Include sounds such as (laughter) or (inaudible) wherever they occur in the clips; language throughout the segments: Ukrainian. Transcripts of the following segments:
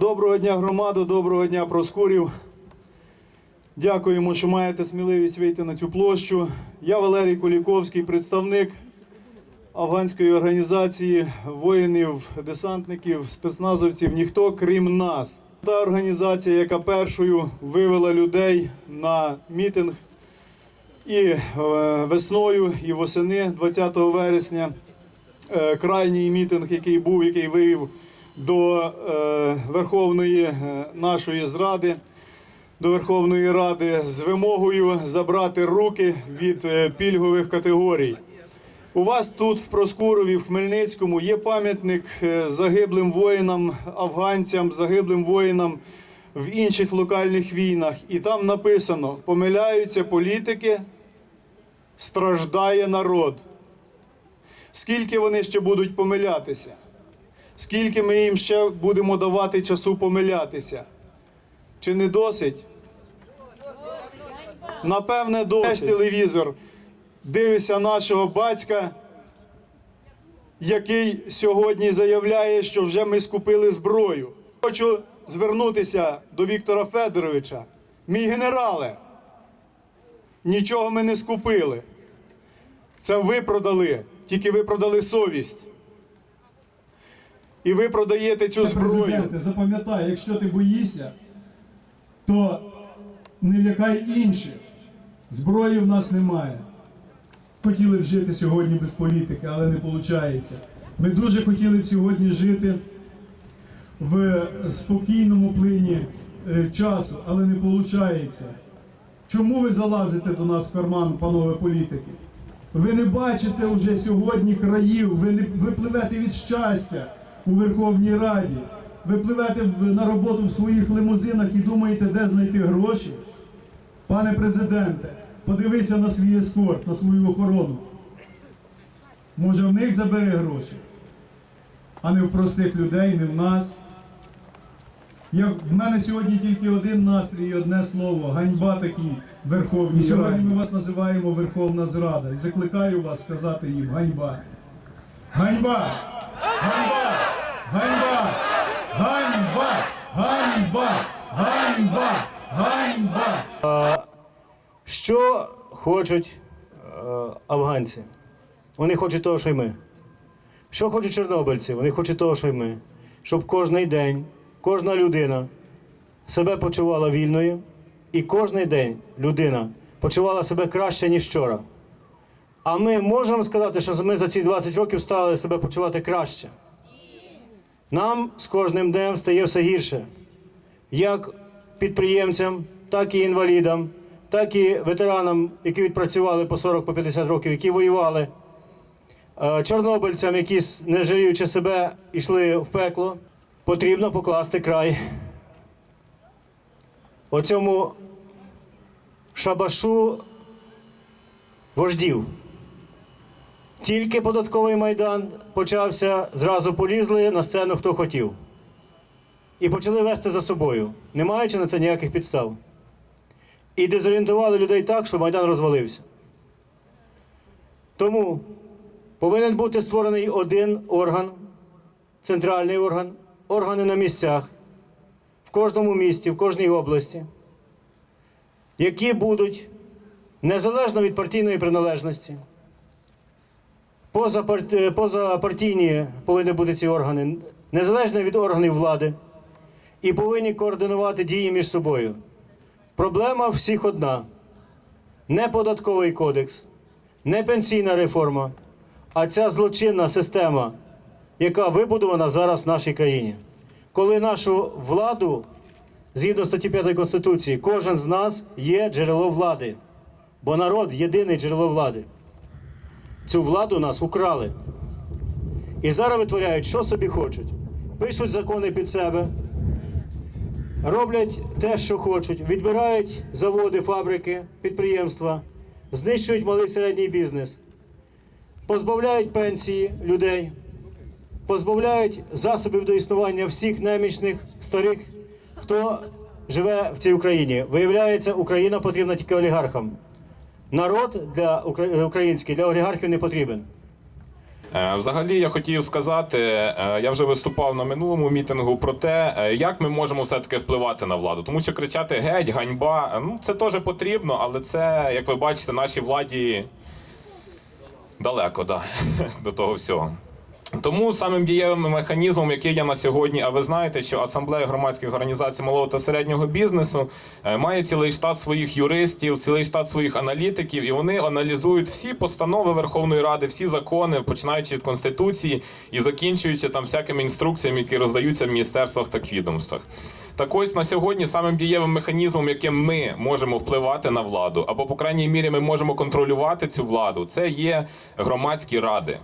Доброго дня, громада, доброго дня, Проскурів. Дякуємо, що маєте сміливість вийти на цю площу. Я Валерій Куліковський, представник афганської організації воїнів, десантників, спецназовців. Ніхто крім нас. Та організація, яка першою вивела людей на мітинг і е, весною, і восени 20 вересня. Е, крайній мітинг, який був, який вивів до е, Верховної е, нашої зради, до Верховної Ради з вимогою забрати руки від е, пільгових категорій. У вас тут, в Проскурові, в Хмельницькому, є пам'ятник загиблим воїнам, афганцям, загиблим воїнам в інших локальних війнах. І там написано: помиляються політики, страждає народ. Скільки вони ще будуть помилятися? Скільки ми їм ще будемо давати часу помилятися? Чи не досить? Напевне, досить. телевізор. Дивишся нашого батька, який сьогодні заявляє, що вже ми скупили зброю. Хочу звернутися до Віктора Федоровича. Мій генерале, нічого ми не скупили. Це ви продали, тільки ви продали совість. І ви продаєте цю зброю. Запам'ятай, якщо ти боїшся, то не лякай інших. Зброї в нас немає. Хотіли б жити сьогодні без політики, але не виходить. Ми дуже хотіли б сьогодні жити в спокійному плині е, часу, але не виходить. Чому ви залазите до нас в карман, панове політики? Ви не бачите вже сьогодні країв, ви, не, ви пливете від щастя у Верховній Раді. Ви пливете на роботу в своїх лимузинах і думаєте, де знайти гроші. Пане президенте, подивися на свій ескорт, на свою охорону. Може в них забере гроші, а не в простих людей, не в нас. Я, в мене сьогодні тільки один настрій і одне слово. Ганьба такій Верховній Раді. Сьогодні ми вас називаємо Верховна Зрада. І закликаю вас сказати їм ганьба. Ганьба! Ганьба! Ганьба! Ганьба! Ганьба! Ганьба! Ганьба! Що хочуть е, афганці? Вони хочуть того, що й ми. Що хочуть чорнобильці? Вони хочуть того, що й ми. Щоб кожний день, кожна людина себе почувала вільною, і кожний день людина почувала себе краще, ніж вчора. А ми можемо сказати, що ми за ці 20 років стали себе почувати краще. Нам з кожним днем стає все гірше як підприємцям, так і інвалідам, так і ветеранам, які відпрацювали по 40 по 50 років, які воювали, е, чорнобильцям, які, не жаліючи себе, йшли в пекло, потрібно покласти край оцьому шабашу вождів. Тільки податковий майдан почався, зразу полізли на сцену хто хотів і почали вести за собою, не маючи на це ніяких підстав. І дезорієнтували людей так, що Майдан розвалився. Тому повинен бути створений один орган, центральний орган, органи на місцях, в кожному місті, в кожній області, які будуть незалежно від партійної приналежності. Позапарт- Позапартійні повинні бути ці органи, незалежно від органів влади і повинні координувати дії між собою. Проблема всіх одна: не податковий кодекс, не пенсійна реформа, а ця злочинна система, яка вибудована зараз в нашій країні. Коли нашу владу, згідно статті 5 Конституції, кожен з нас є джерело влади, бо народ єдине джерело влади. Цю владу нас украли. І зараз витворяють, що собі хочуть. Пишуть закони під себе, роблять те, що хочуть, відбирають заводи, фабрики, підприємства, знищують малий середній бізнес, позбавляють пенсії людей, позбавляють засобів до існування всіх немічних, старих, хто живе в цій Україні. Виявляється, Україна потрібна тільки олігархам. Народ для укра- український для олігархів не потрібен. Е, Взагалі, я хотів сказати, е, я вже виступав на минулому мітингу про те, е, як ми можемо все-таки впливати на владу. Тому що кричати геть, ганьба, е, ну це теж потрібно, але це, як ви бачите, нашій владі далеко да, (laughs) до того всього. Тому самим дієвим механізмом, який є на сьогодні, а ви знаєте, що асамблея громадських організацій малого та середнього бізнесу е, має цілий штат своїх юристів, цілий штат своїх аналітиків, і вони аналізують всі постанови Верховної Ради, всі закони, починаючи від конституції і закінчуючи там всякими інструкціями, які роздаються в міністерствах та відомствах. Так ось на сьогодні самим дієвим механізмом, яким ми можемо впливати на владу, або по крайній мірі ми можемо контролювати цю владу, це є громадські ради.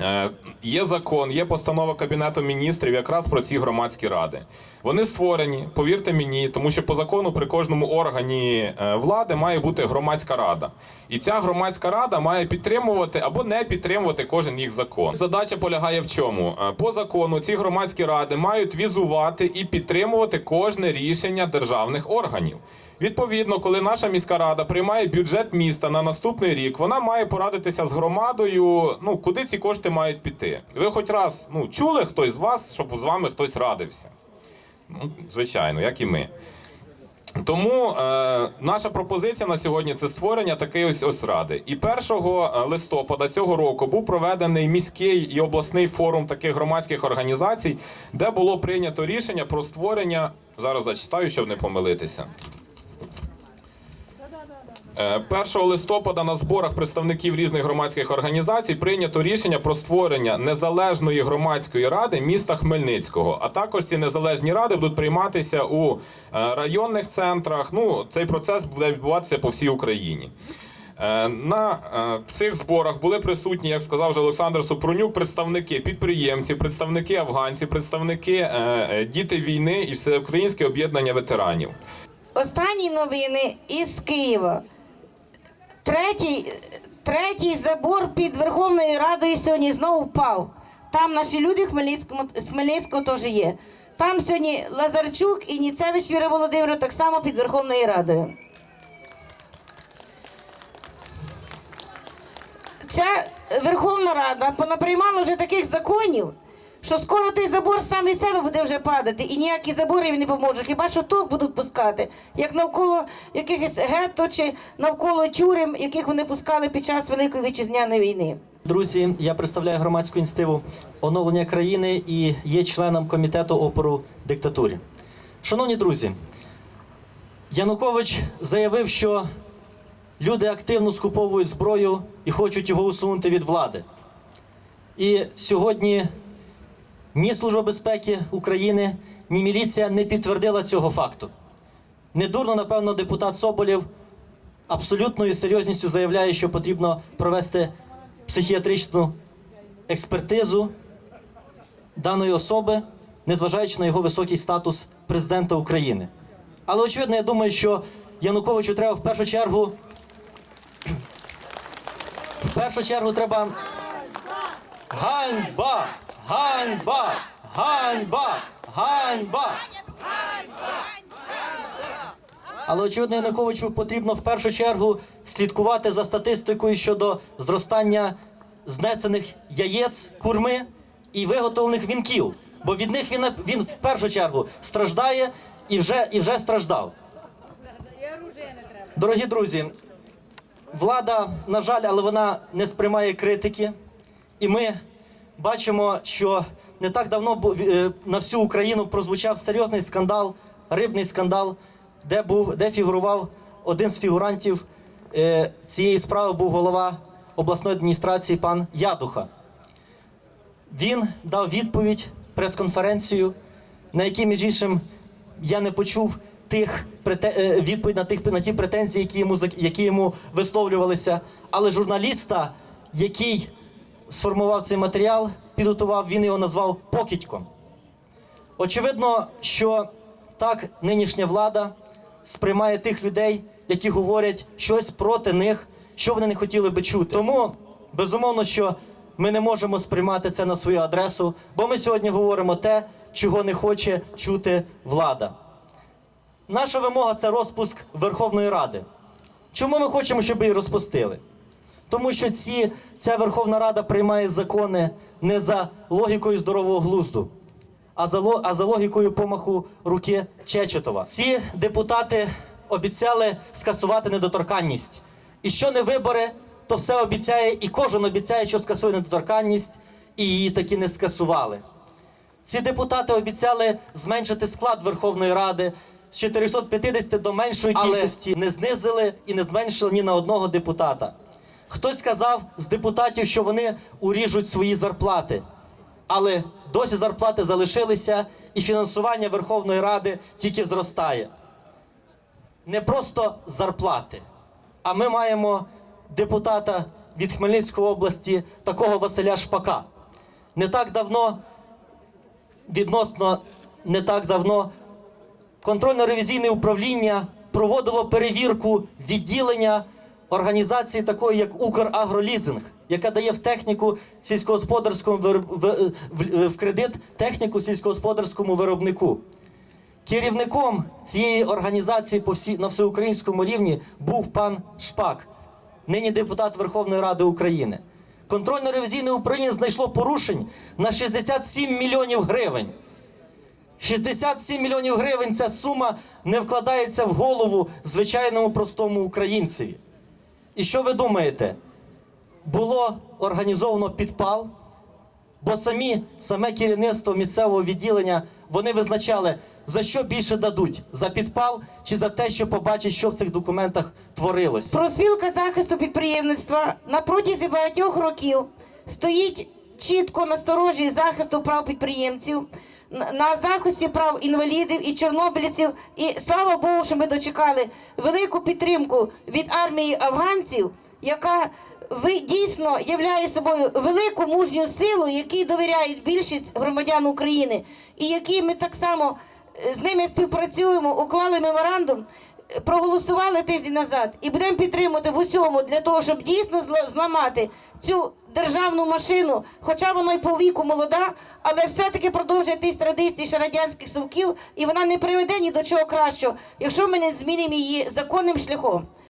Е, Є закон, є постанова Кабінету міністрів якраз про ці громадські ради. Вони створені, повірте мені, тому що по закону при кожному органі е, влади має бути громадська рада. І ця громадська рада має підтримувати або не підтримувати кожен їх закон. Задача полягає в чому? Е, По закону ці громадські ради мають візувати і підтримувати кожне рішення державних органів. Відповідно, коли наша міська рада приймає бюджет міста на наступний рік, вона має порадитися з громадою, ну куди ці кошти мають піти. Ви хоч раз ну, чули хтось з вас, щоб з вами хтось радився? Ну, звичайно, як і ми. Тому е, наша пропозиція на сьогодні це створення такої ось ось ради. І 1 листопада цього року був проведений міський і обласний форум таких громадських організацій, де було прийнято рішення про створення. Зараз зачитаю, щоб не помилитися. Е, 1 листопада на зборах представників різних громадських організацій прийнято рішення про створення незалежної громадської ради міста Хмельницького. А також ці незалежні ради будуть прийматися у е, районних центрах. Ну, цей процес буде відбуватися по всій Україні. Е, На е, цих зборах були присутні, як сказав вже Олександр Супрунюк, представники підприємців, представники афганців, представники е, е, діти війни і всеукраїнське об'єднання ветеранів. Останні новини із Києва. Третій, третій забор під Верховною Радою сьогодні знову впав. Там наші люди Хмельницькому, Хмельницького теж є. Там сьогодні Лазарчук і Ніцевич Віра Володимирівна так само під Верховною Радою. Ця Верховна Рада понаприймала вже таких законів, що скоро той забор сам від себе буде вже падати, і ніякі забори їм не поможуть. Хіба що ток будуть пускати, як навколо якихось гетто чи навколо тюрем, яких вони пускали під час Великої вітчизняної війни. Друзі, я представляю громадську ініціативу оновлення країни і є членом комітету опору диктатурі. Шановні друзі, Янукович заявив, що люди активно скуповують зброю і хочуть його усунути від влади. І сьогодні ні Служба безпеки України, ні міліція не підтвердила цього факту. Недурно, напевно, депутат Соболєв абсолютною серйозністю заявляє, що потрібно провести психіатричну експертизу даної особи, незважаючи на його високий статус президента України. Але очевидно, я думаю, що Януковичу треба в першу чергу. В першу чергу треба. Ганьба! Ганьба! Ганьба! Ганьба! Але очевидно, Януковичу потрібно в першу чергу слідкувати за статистикою щодо зростання знесених яєць, курми і виготовлених вінків. Бо від них він, він в першу чергу страждає і вже, і вже страждав. Дорогі друзі, влада, на жаль, але вона не сприймає критики. І ми бачимо, що не так давно е, на всю Україну прозвучав серйозний скандал, рибний скандал, де був, де фігурував один з фігурантів е, цієї справи, був голова обласної адміністрації пан Ядуха. Він дав відповідь, прес-конференцію, на якій, між іншим, я не почув тих е, відповідь на тих на ті претензії, які йому які йому висловлювалися. Але журналіста, який сформував цей матеріал, підготував, він його назвав покидьком. Очевидно, що так нинішня влада сприймає тих людей, які говорять щось проти них, що вони не хотіли би чути. Тому безумовно, що ми не можемо сприймати це на свою адресу, бо ми сьогодні говоримо те, чого не хоче чути влада. Наша вимога це розпуск Верховної Ради. Чому ми хочемо, щоб її розпустили? Тому що ці, ця Верховна Рада приймає закони не за логікою здорового глузду, а за, а за логікою помаху руки Чечетова. Ці депутати обіцяли скасувати недоторканність. І що не вибори, то все обіцяє, і кожен обіцяє, що скасує недоторканність, і її таки не скасували. Ці депутати обіцяли зменшити склад Верховної Ради з 450 до меншої кількості, не знизили і не зменшили ні на одного депутата. Хтось сказав з депутатів, що вони уріжуть свої зарплати, але досі зарплати залишилися, і фінансування Верховної Ради тільки зростає. Не просто зарплати, а ми маємо депутата від Хмельницької області, такого Василя Шпака. Не так давно відносно не так давно контрольно-ревізійне управління проводило перевірку відділення організації такої, як Украгролізинг, яка дає в техніку сільськогосподарському в, в, в кредит техніку сільськогосподарському виробнику. Керівником цієї організації по всі, на всеукраїнському рівні був пан Шпак, нині депутат Верховної Ради України. Контрольно-ревізійне управління знайшло порушень на 67 мільйонів гривень. 67 мільйонів гривень ця сума не вкладається в голову звичайному простому українцеві. І що ви думаєте? Було організовано підпал, бо самі, саме керівництво місцевого відділення вони визначали, за що більше дадуть: за підпал чи за те, що побачать, що в цих документах творилося. Проспілка захисту підприємництва на протязі багатьох років стоїть чітко на сторожі захисту прав підприємців, на- захисті прав інвалідів і чорнобильців. І слава Богу, що ми дочекали велику підтримку від армії афганців, яка ви дійсно являє собою велику мужню силу, якій довіряють більшість громадян України, і які ми так само е, з ними співпрацюємо, уклали меморандум проголосували тиждень назад і будемо підтримувати в усьому для того, щоб дійсно зла- зламати цю державну машину, хоча вона й по віку молода, але все-таки продовжує ті традиції ще радянських совків, і вона не приведе ні до чого кращого, якщо ми не змінимо її законним шляхом.